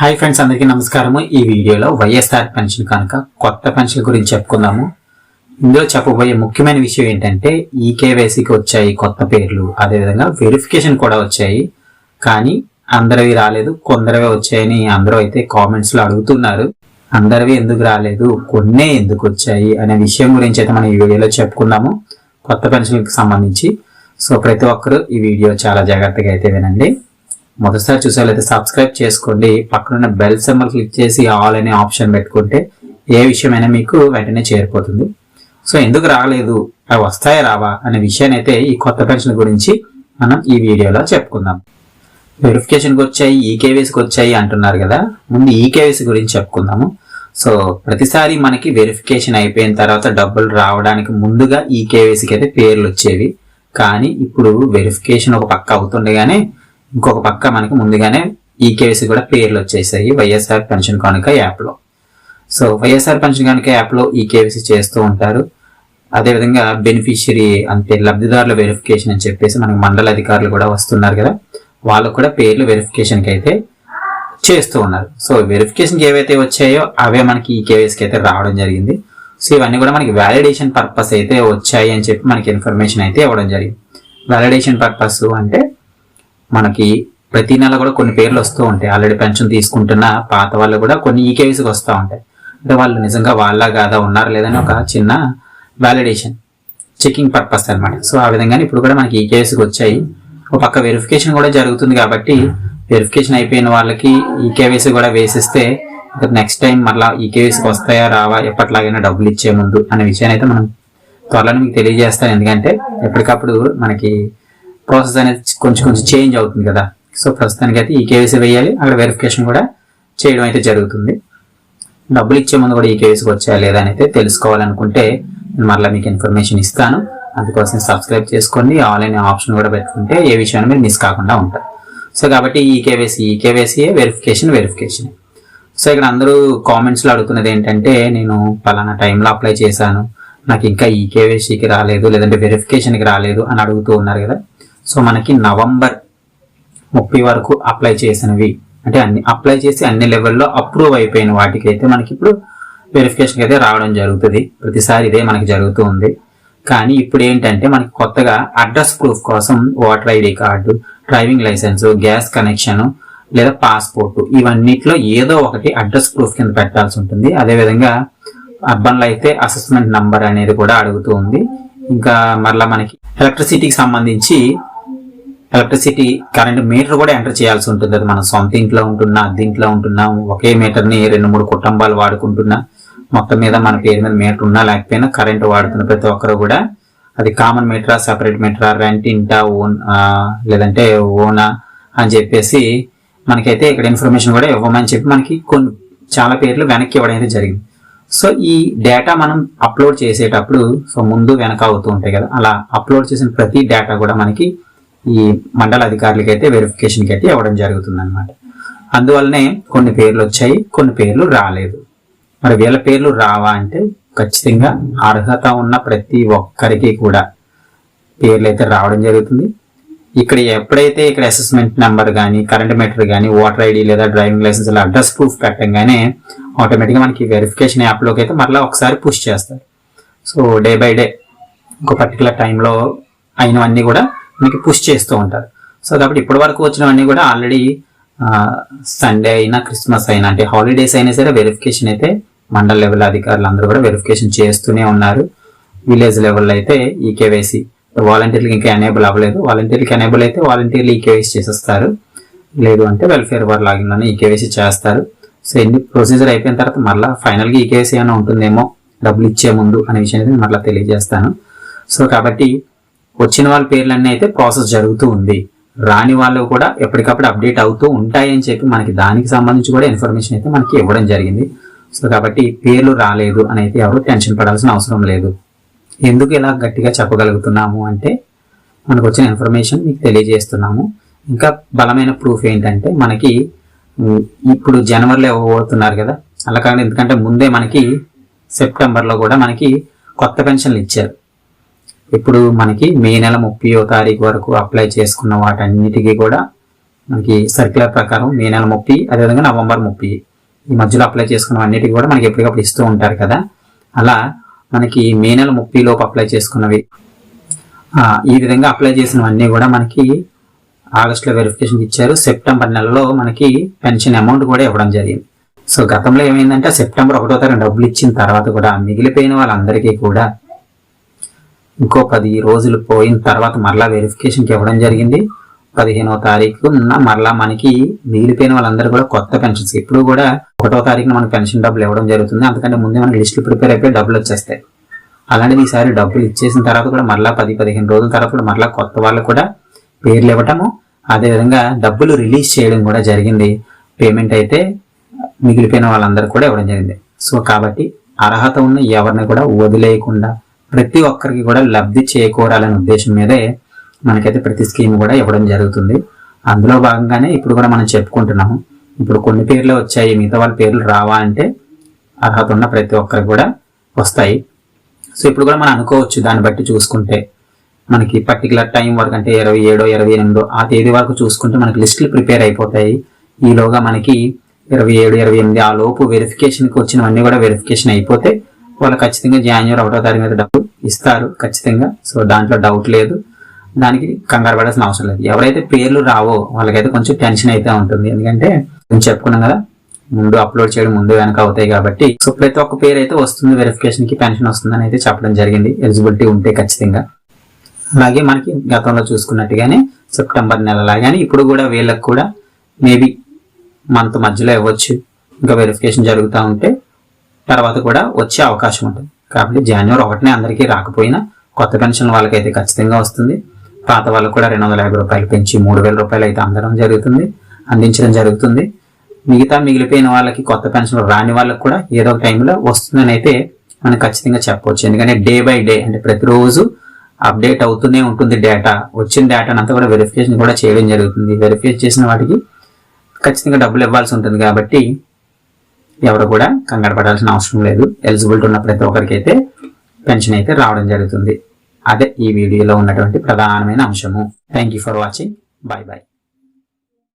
Hi friends అందరికీ నమస్కారము. ఈ వీడియోలో వైఎస్ఆర్ పెన్షన్ కనుక కొత్త పెన్షన్ గురించి చెప్పుకుందాము. ఇందులో చెప్పబోయే ముఖ్యమైన విషయం ఏంటంటే ఈ కేవైసీకి వచ్చాయి కొత్త పేర్లు అదేవిధంగా వెరిఫికేషన్ కూడా వచ్చాయి. కానీ అందరివి రాలేదు కొందరివే వచ్చాయని అందరూ అయితే కామెంట్స్లో అడుగుతున్నారు. అందరివి ఎందుకు రాలేదు కొన్నే ఎందుకు వచ్చాయి అనే విషయం గురించి అయితే మనం ఈ వీడియోలో చెప్పుకుందాము కొత్త పెన్షన్కి సంబంధించి. సో ప్రతి ఒక్కరూ ఈ వీడియో చాలా జాగ్రత్తగా అయితే వినండి. మొదటిసారి చూసేవాళ్ళైతే సబ్స్క్రైబ్ చేసుకోండి. పక్కనున్న బెల్ సింబల్ క్లిక్ చేసి ఆల్ అనే ఆప్షన్ పెట్టుకుంటే ఏ విషయమైనా మీకు వెంటనే చేరిపోతుంది. సో ఎందుకు రాలేదు? అవి వస్తాయా రావా? అనే విషయాన్ని అయితే ఈ కొత్త పెన్షన్ గురించి మనం ఈ వీడియోలో చెప్పుకుందాం. వెరిఫికేషన్కి వచ్చాయి ఈకేవీసీకి వచ్చాయి అంటున్నారు కదా. ముందు ఈకేవీసీ గురించి చెప్పుకుందాము. సో ప్రతిసారి మనకి వెరిఫికేషన్ అయిపోయిన తర్వాత డబ్బులు రావడానికి ముందుగా ఈకేవీసీకి అయితే పేర్లు వచ్చేవి. కానీ ఇప్పుడు వెరిఫికేషన్ ఒక పక్క అవుతుండగానే ఇంకొక పక్క మనకి ముందుగానే ఈకేవీసీ కూడా పేర్లు వచ్చేసాయి. వైఎస్ఆర్ పెన్షన్ కానుక యాప్లో సో వైఎస్ఆర్ పెన్షన్ కానుక యాప్లో ఈకేవీసీ చేస్తూ ఉంటారు. అదేవిధంగా బెనిఫిషియరీ అంటే లబ్ధిదారుల వెరిఫికేషన్ అని చెప్పేసి మనకి మండల అధికారులు కూడా వస్తున్నారు కదా. వాళ్ళకు కూడా పేర్లు వెరిఫికేషన్కి అయితే చేస్తూ ఉన్నారు. సో వెరిఫికేషన్కి ఏవైతే వచ్చాయో అవే మనకి ఈ కేవైసీకి అయితే రావడం జరిగింది. సో ఇవన్నీ కూడా మనకి వ్యాలిడేషన్ పర్పస్ అయితే వచ్చాయి అని చెప్పి మనకి ఇన్ఫర్మేషన్ అయితే ఇవ్వడం జరిగింది. వ్యాలిడేషన్ పర్పస్ అంటే మనకి ప్రతి నెల కూడా కొన్ని పేర్లు వస్తూ ఉంటాయి. ఆల్రెడీ పెన్షన్ తీసుకుంటున్న పాత వాళ్ళు కూడా కొన్ని ఈ కేవీసీకి వస్తూ ఉంటాయి. అంటే వాళ్ళు నిజంగా వాళ్ళ కాదా ఉన్నారు లేదని ఒక చిన్న వ్యాలిడేషన్ చెకింగ్ పర్పస్ అనమాట సో ఆ విధంగానే ఇప్పుడు కూడా మనకి ఈ కేవీసీకి వచ్చాయి. ఒక పక్క వెరిఫికేషన్ కూడా జరుగుతుంది కాబట్టి వెరిఫికేషన్ అయిపోయిన వాళ్ళకి ఈ కూడా వేసిస్తే నెక్స్ట్ టైం మళ్ళీ ఈ కేవైసీకి వస్తాయా రావా ఎప్పటిలాగైనా డబ్బులు ఇచ్చే ముందు అనే విషయాన్ని అయితే మనం త్వరలో మీకు తెలియజేస్తాను. ఎందుకంటే ఎప్పటికప్పుడు మనకి ప్రాసెస్ అనేది కొంచెం కొంచెం చేంజ్ అవుతుంది కదా. సో ప్రస్తుతానికి అయితే ఈ కేవైసీ వేయాలి. అక్కడ వెరిఫికేషన్ కూడా చేయడం అయితే జరుగుతుంది. డబ్బులు ఇచ్చే ముందు కూడా ఈ కేవైసీకి వచ్చాయా లేదా అని అయితే తెలుసుకోవాలనుకుంటే నేను మరలా మీకు ఇన్ఫర్మేషన్ ఇస్తాను. అందుకోసం సబ్స్క్రైబ్ చేసుకోండి. ఆన్లైన్ ఆప్షన్ కూడా పెట్టుకుంటే ఏ విషయాన్ని మీరు మిస్ కాకుండా ఉంటారు సో కాబట్టి ఈ కేవైసీ ఈ కేవైసీ వెరిఫికేషన్ వెరిఫికేషన్ సో ఇక్కడ అందరూ కామెంట్స్లో అడుగుతున్నది ఏంటంటే నేను పలానా టైంలో అప్లై చేశాను. నాకు ఇంకా ఈ కేవైసీకి రాలేదు లేదంటే వెరిఫికేషన్కి రాలేదు అని అడుగుతూ ఉన్నారు కదా. సో మనకి నవంబర్ ముప్పై వరకు అప్లై చేసినవి. అంటే అన్ని అప్లై చేసి అన్ని లెవెల్లో అప్రూవ్ అయిపోయిన వాటికి అయితే మనకి ఇప్పుడు వెరిఫికేషన్కి అయితే రావడం జరుగుతుంది. ప్రతిసారి ఇదే మనకి జరుగుతూ ఉంది. కానీ ఇప్పుడు ఏంటంటే మనకి కొత్తగా అడ్రస్ ప్రూఫ్ కోసం voter ID card driving licence gas connection లేదా పాస్పోర్ట్ ఇవన్నిట్లో ఏదో ఒకటి అడ్రస్ ప్రూఫ్ కింద పెట్టాల్సి ఉంటుంది. అదేవిధంగా అర్బన్లో అయితే అసెస్మెంట్ నంబర్ అనేది కూడా అడుగుతూ ఉంది. ఇంకా మరలా మనకి ఎలక్ట్రిసిటీకి సంబంధించి ఎలక్ట్రిసిటీ కరెంట్ మీటర్ కూడా ఎంటర్ చేయాల్సి ఉంటుంది. అది మనం సొంత ఇంట్లో ఉంటున్నా దీంట్లో ఉంటున్నా ఒకే మీటర్ని రెండు మూడు కుటుంబాలు వాడుకుంటున్నా మొత్తం మీద మన పేరు మీద మీటర్ ఉన్నా లేకపోయినా కరెంట్ వాడుతున్న ప్రతి ఒక్కరు కూడా అది కామన్ మీటరా సపరేట్ మీటరా రెంట్ ఇంటా ఓన్ లేదంటే ఓనా అని చెప్పేసి మనకైతే ఇక్కడ ఇన్ఫర్మేషన్ కూడా ఇవ్వమని చెప్పి మనకి కొన్ని చాలా పేర్లు వెనక్కి ఇవ్వడం అయితే జరిగింది. సో ఈ డేటా మనం అప్లోడ్ చేసేటప్పుడు సో ముందు వెనక అవుతూ ఉంటాయి కదా అలా అప్లోడ్ చేసిన ప్రతి డేటా కూడా మనకి ఈ మండల అధికారులకి అయితే వెరిఫికేషన్కి అయితే ఇవ్వడం జరుగుతుంది అనమాట అందువల్లనే కొన్ని పేర్లు వచ్చాయి కొన్ని పేర్లు రాలేదు. మరి వీళ్ళ పేర్లు రావా అంటే ఖచ్చితంగా అర్హత ఉన్న ప్రతి ఒక్కరికి కూడా పేర్లు అయితే రావడం జరుగుతుంది. ఇక్కడ ఎప్పుడైతే ఇక్కడ అసెస్మెంట్ నెంబర్ కానీ కరెంట్ మీటర్ కానీ ఓటర్ ఐడి లేదా డ్రైవింగ్ లైసెన్స్ ఇలా అడ్రస్ ప్రూఫ్ పెట్టంగానే ఆటోమేటిక్గా మనకి వెరిఫికేషన్ యాప్లోకి అయితే మరలా ఒకసారి పుష్ చేస్తారు. సో డే బై డే ఒక పర్టికులర్ టైంలో అయినవన్నీ కూడా మనకి పుష్ చేస్తూ ఉంటారు. సో కాబట్టి ఇప్పటి వరకు వచ్చినవన్నీ కూడా ఆల్రెడీ సండే అయినా క్రిస్మస్ అయినా అంటే హాలిడేస్ అయినా సరే వెరిఫికేషన్ అయితే మండల లెవెల్ అధికారులు అందరూ కూడా వెరిఫికేషన్ చేస్తూనే ఉన్నారు. విలేజ్ లెవెల్లో అయితే ఈ కేవైసీ వాలంటీర్లకు ఇంకా ఎనేబుల్ అవ్వలేదు. వాలంటీర్లకు ఎనేబుల్ అయితే వాలంటీర్లు ఈ కేవైసీ చేసేస్తారు. లేదు అంటే వెల్ఫేర్ వార్ లాగిన్లోనే ఈ కేవైసీ చేస్తారు. సో ఎన్ని ప్రొసీజర్ అయిపోయిన తర్వాత మళ్ళీ ఫైనల్గా ఈ కేవైసీ ఏమైనా ఉంటుందేమో డబ్బులు ఇచ్చే ముందు అనే విషయాన్ని మళ్ళీ తెలియజేస్తాను. సో కాబట్టి వచ్చిన వాళ్ళ పేర్లన్నీ అయితే ప్రాసెస్ జరుగుతూ ఉంది. రాని వాళ్ళు కూడా ఎప్పటికప్పుడు అప్డేట్ అవుతూ ఉంటాయని చెప్పి మనకి దానికి సంబంధించి కూడా ఇన్ఫర్మేషన్ అయితే మనకి ఇవ్వడం జరిగింది. సో కాబట్టి పేర్లు రాలేదు అని అయితే ఎవరు టెన్షన్ పడాల్సిన అవసరం లేదు. ఎందుకు ఇలా గట్టిగా చెప్పగలుగుతున్నాము అంటే మనకు వచ్చిన ఇన్ఫర్మేషన్ మీకు తెలియజేస్తున్నాము. ఇంకా బలమైన ప్రూఫ్ ఏంటంటే మనకి ఇప్పుడు జనవరిలో ఇవ్వబోతున్నారు కదా. అలా కాకుండా ఎందుకంటే ముందే మనకి సెప్టెంబర్లో కూడా మనకి కొత్త పెన్షన్లు ఇచ్చారు. ఇప్పుడు మనకి మే నెల ముప్పయో తారీఖు వరకు అప్లై చేసుకున్న వాటన్నిటికీ కూడా మనకి సర్క్యులర్ ప్రకారం మే నెల ముప్పై అదేవిధంగా నవంబర్ ముప్పై. ఈ మధ్యలో అప్లై చేసుకున్న అన్నిటికీ కూడా మనకి ఎప్పటికప్పుడు ఇస్తూ ఉంటారు కదా. అలా మనకి మే నెల ముప్పై లోపు అప్లై చేసుకున్నవి ఈ విధంగా అప్లై చేసినవన్నీ కూడా మనకి ఆగస్టులో వెరిఫికేషన్ ఇచ్చారు. సెప్టెంబర్ నెలలో మనకి పెన్షన్ అమౌంట్ కూడా ఇవ్వడం జరిగింది. సో గతంలో ఏమైందంటే సెప్టెంబర్ ఒకటో తారీఖు డబ్బులు ఇచ్చిన తర్వాత కూడా మిగిలిపోయిన వాళ్ళందరికీ కూడా ఇంకో పది రోజులు పోయిన తర్వాత మరలా వెరిఫికేషన్కి ఇవ్వడం జరిగింది. పదిహేనవ తారీఖు మరలా మనకి మిగిలిపోయిన వాళ్ళందరూ కూడా కొత్త పెన్షన్స్. ఇప్పుడు కూడా ఒకటో తారీఖున మనకి పెన్షన్ డబ్బులు ఇవ్వడం జరుగుతుంది. అందుకంటే ముందే మనకి లిస్టులు ప్రిపేర్ అయిపోయి డబ్బులు వచ్చేస్తాయి. అలాంటిది ఈసారి డబ్బులు ఇచ్చేసిన తర్వాత కూడా మరలా పది పదిహేను రోజుల తర్వాత కూడా మరలా కొత్త వాళ్ళు కూడా పేర్లు ఇవ్వటము అదేవిధంగా డబ్బులు రిలీజ్ చేయడం కూడా జరిగింది. పేమెంట్ అయితే మిగిలిపోయిన వాళ్ళందరూ కూడా ఇవ్వడం జరిగింది. సో కాబట్టి అర్హత ఉన్న ఎవరిని కూడా వదిలేయకుండా ప్రతి ఒక్కరికి కూడా లబ్ధి చేకూరాలనే ఉద్దేశం మీదే మనకైతే ప్రతి స్కీమ్ కూడా ఇవ్వడం జరుగుతుంది. అందులో భాగంగానే ఇప్పుడు కూడా మనం చెప్పుకుంటున్నాము. ఇప్పుడు కొన్ని పేర్లు వచ్చాయి మిగతా వాళ్ళ పేర్లు రావా అంటే అర్హత ఉన్న ప్రతి ఒక్కరికి కూడా వస్తాయి. సో ఇప్పుడు కూడా మనం అనుకోవచ్చు దాన్ని బట్టి చూసుకుంటే. మనకి పర్టికులర్ టైం వరకు అంటే ఇరవై ఏడో ఇరవై ఎనిమిదో ఆ తేదీ వరకు చూసుకుంటే మనకి లిస్టులు ప్రిపేర్ అయిపోతాయి. ఈలోగా మనకి ఇరవై ఏడు ఇరవై ఎనిమిది ఆ లోపు వెరిఫికేషన్కి వచ్చినవన్నీ కూడా వెరిఫికేషన్ అయిపోతే వాళ్ళు ఖచ్చితంగా జాన్యువరి ఒకటో తారీఖు మీద డబ్బు ఇస్తారు ఖచ్చితంగా. సో దాంట్లో డౌట్ లేదు. దానికి కంగారు పడాల్సిన అవసరం లేదు. ఎవరైతే పేర్లు రావో వాళ్ళకైతే కొంచెం టెన్షన్ అయితే ఉంటుంది. ఎందుకంటే నేను చెప్పుకున్నాం కదా ముందు అప్లోడ్ చేయడం ముందు వెనక అవుతాయి కాబట్టి. సో ప్రతి ఒక్క పేరు అయితే వస్తుంది వెరిఫికేషన్కి పెన్షన్ వస్తుందని అయితే చెప్పడం జరిగింది. ఎలిజిబిలిటీ ఉంటే ఖచ్చితంగా. అలాగే మనకి గతంలో చూసుకున్నట్టుగానే సెప్టెంబర్ నెలలా కానీ ఇప్పుడు కూడా వీళ్ళకి కూడా మేబీ మంత్ మధ్యలో ఇవ్వచ్చు. ఇంకా వెరిఫికేషన్ జరుగుతూ ఉంటే తర్వాత కూడా వచ్చే అవకాశం ఉంటుంది. కాబట్టి జనవరి ఒకటినే అందరికీ రాకపోయినా కొత్త పెన్షన్ వాళ్ళకైతే ఖచ్చితంగా వస్తుంది. పాత వాళ్ళకు కూడా రెండు వందల యాభై రూపాయలు పెంచి మూడు వేల రూపాయలు అయితే అందడం జరుగుతుంది అందించడం జరుగుతుంది. మిగతా మిగిలిపోయిన వాళ్ళకి కొత్త పెన్షన్ రాని వాళ్ళకి కూడా ఏదో ఒక టైంలో వస్తుందని అయితే మనం ఖచ్చితంగా చెప్పవచ్చు. ఎందుకంటే డే బై డే అంటే ప్రతిరోజు అప్డేట్ అవుతూనే ఉంటుంది డేటా. వచ్చిన డేటాను అంతా కూడా వెరిఫికేషన్ కూడా చేయడం జరుగుతుంది. వెరిఫై చేసిన వాటికి ఖచ్చితంగా డబ్బులు ఇవ్వాల్సి ఉంటుంది కాబట్టి ఎవరు కూడా కంగారు పడాల్సిన అవసరం లేదు. ఎలిజిబిలిటీ ఉన్న ప్రతి ఒక్కరికి అయితే పెన్షన్ అయితే రావడం జరుగుతుంది. అదే ఈ వీడియోలో ఉన్నటువంటి ప్రధానమైన అంశము. Thank you for watching bye bye